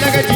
la gallina.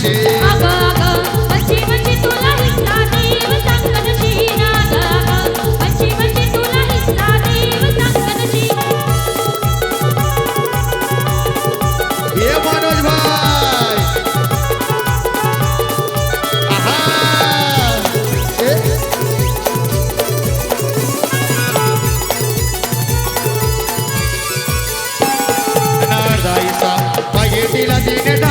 आग, आग, मची तुला हिस्ता देव सांकनची नाग, मची वची तुला हिस्ता देव ये पान वज्बार्श आघा, शेए तनारदा इस्ता पाईए दिला दीने